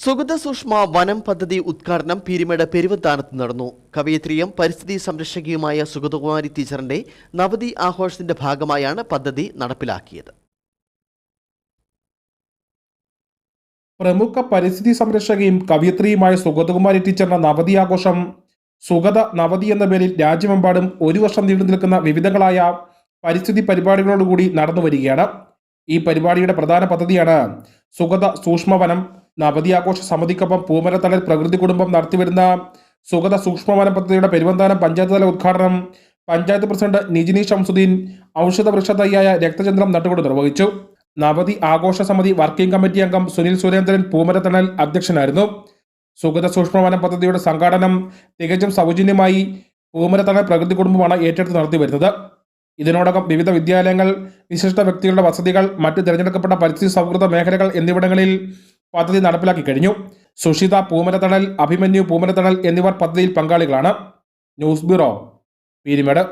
സുഗത സുഷ്മ വനം പദ്ധതി ഉദ്ഘാടനം പീരിമേട് പെരുവത്താനത്ത് നടന്നു. കവയിത്രിയും പരിസ്ഥിതി സംരക്ഷകയുമായ സുഗതകുമാരി ടീച്ചറിന്റെ നവതി ആഘോഷത്തിന്റെ ഭാഗമായാണ് പദ്ധതി നടപ്പിലാക്കിയത്. പ്രമുഖ പരിസ്ഥിതി സംരക്ഷകയും കവിയത്രിയുമായ സുഗതകുമാരി ടീച്ചറിന്റെ നവതി ആഘോഷം സുഗത നവതി എന്ന പേരിൽ രാജ്യമെമ്പാടും ഒരു വർഷം നീണ്ടു നിൽക്കുന്ന വിവിധങ്ങളായ പരിസ്ഥിതി പരിപാടികളോടുകൂടി നടന്നു വരികയാണ് ഈ പരിപാടിയുടെ പ്രധാന പദ്ധതിയാണ് സുഗത സൂക്ഷ്മവനം നവതി ആഘോഷ സമിതിക്കൊപ്പം പൂമരത്തണൽ പ്രകൃതി കുടുംബം നടത്തിവരുന്ന സുഗത സൂക്ഷ്മവനം പദ്ധതിയുടെ പെരുവന്താനം പഞ്ചായത്ത് തല ഉദ്ഘാടനം പഞ്ചായത്ത് പ്രസിഡന്റ് നിജിനി ഷംസുദ്ദീൻ ഔഷധ വൃക്ഷത്തയ്യായ രക്തചന്ദ്രം നട്ടുകൊണ്ട് നിർവഹിച്ചു. നവതി ആഘോഷ സമിതി വർക്കിംഗ് കമ്മിറ്റി അംഗം സുനിൽ സുരേന്ദ്രൻ പൂമരത്തണൽ അധ്യക്ഷനായിരുന്നു. സുഗത സൂക്ഷ്മവനം പദ്ധതിയുടെ സംഘാടനം തികച്ചും സൗജന്യമായി പൂമരത്തണൽ പ്രകൃതി കുടുംബമാണ് ഏറ്റെടുത്ത് നടത്തി വരുന്നത് ഇതിനോടകം വിവിധ വിദ്യാലയങ്ങൾ വിശിഷ്ട വ്യക്തികളുടെ വസതികൾ മറ്റ് തിരഞ്ഞെടുക്കപ്പെട്ട പരിസ്ഥിതി സൗഹൃദ മേഖലകൾ എന്നിവിടങ്ങളിൽ പദ്ധതി നടപ്പിലാക്കി കഴിഞ്ഞു. സുഷിത പൂമരത്തണൽ അഭിമന്യു പൂമരത്തണൽ എന്നിവർ പദ്ധതിയിൽ പങ്കാളികളാണ്. News bureau Peermade.